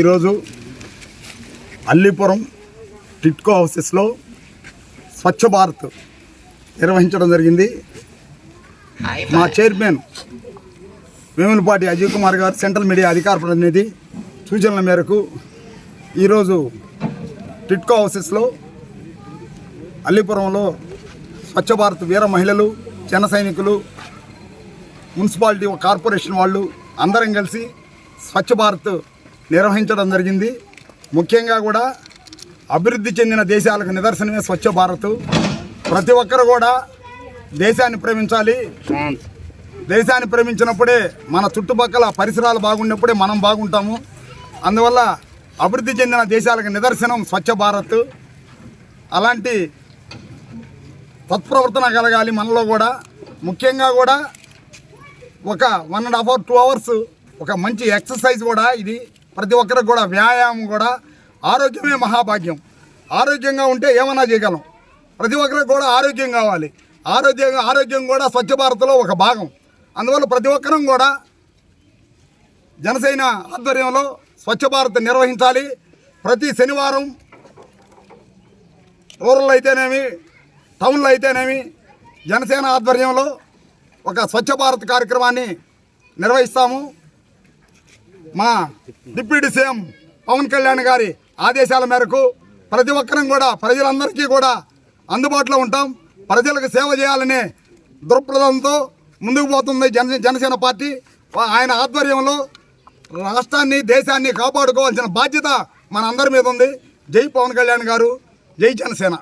ఈరోజు అల్లీపురం టిట్కో హౌసెస్లో స్వచ్ఛ భారత్ నిర్వహించడం జరిగింది. మా చైర్మన్ వేములపాటి అజయ్ కుమార్ గారు సెంట్రల్ మీడియా అధికార ప్రతినిధి సూచనల మేరకు ఈరోజు టిట్కో హౌసెస్లో అల్లీపురంలో స్వచ్ఛ భారత్ వీర మహిళలు జన సైనికులు మున్సిపాలిటీ కార్పొరేషన్ వాళ్ళు అందరం కలిసి స్వచ్ఛ భారత్ నిర్వహించడం జరిగింది. ముఖ్యంగా కూడా అభివృద్ధి చెందిన దేశాలకు నిదర్శనమే స్వచ్ఛ భారత్. ప్రతి ఒక్కరు కూడా దేశాన్ని ప్రేమించాలి. దేశాన్ని ప్రేమించినప్పుడే మన చుట్టుపక్కల పరిసరాలు బాగున్నప్పుడే మనం బాగుంటాము. అందువల్ల అభివృద్ధి చెందిన దేశాలకు నిదర్శనం స్వచ్ఛ భారత్. అలాంటి తత్ప్రవర్తన కలగాలి మనలో కూడా. ముఖ్యంగా కూడా ఒక one and half hour two hours ఒక మంచి ఎక్సర్సైజ్ కూడా ఇది. ప్రతి ఒక్కరికి కూడా వ్యాయామం కూడా ఆరోగ్యమే మహాభాగ్యం. ఆరోగ్యంగా ఉంటే ఏమన్నా చేయగలం. ప్రతి ఒక్కరికి కూడా ఆరోగ్యం కావాలి. ఆరోగ్యం ఆరోగ్యం కూడా స్వచ్ఛ భారత్లో ఒక భాగం. అందువల్ల ప్రతి ఒక్కరం కూడా జనసేన ఆధ్వర్యంలో స్వచ్ఛ భారత్ నిర్వహించాలి. ప్రతి శనివారం రూరల్ అయితేనేమి టౌన్లో అయితేనేమి జనసేన ఆధ్వర్యంలో ఒక స్వచ్ఛ భారత్ కార్యక్రమాన్ని నిర్వహిస్తాము. మా డిప్యూటీ సీఎం పవన్ కళ్యాణ్ గారి ఆదేశాల మేరకు ప్రతి ఒక్కరం కూడా ప్రజలందరికీ కూడా అందుబాటులో ఉంటాం. ప్రజలకు సేవ చేయాలనే దృక్పథంతో ముందుకు పోతుంది జన జనసేన పార్టీ. ఆయన ఆధ్వర్యంలో రాష్ట్రాన్ని దేశాన్ని కాపాడుకోవాల్సిన బాధ్యత మన అందరి మీద ఉంది. జై పవన్ కళ్యాణ్ గారు జై జనసేన.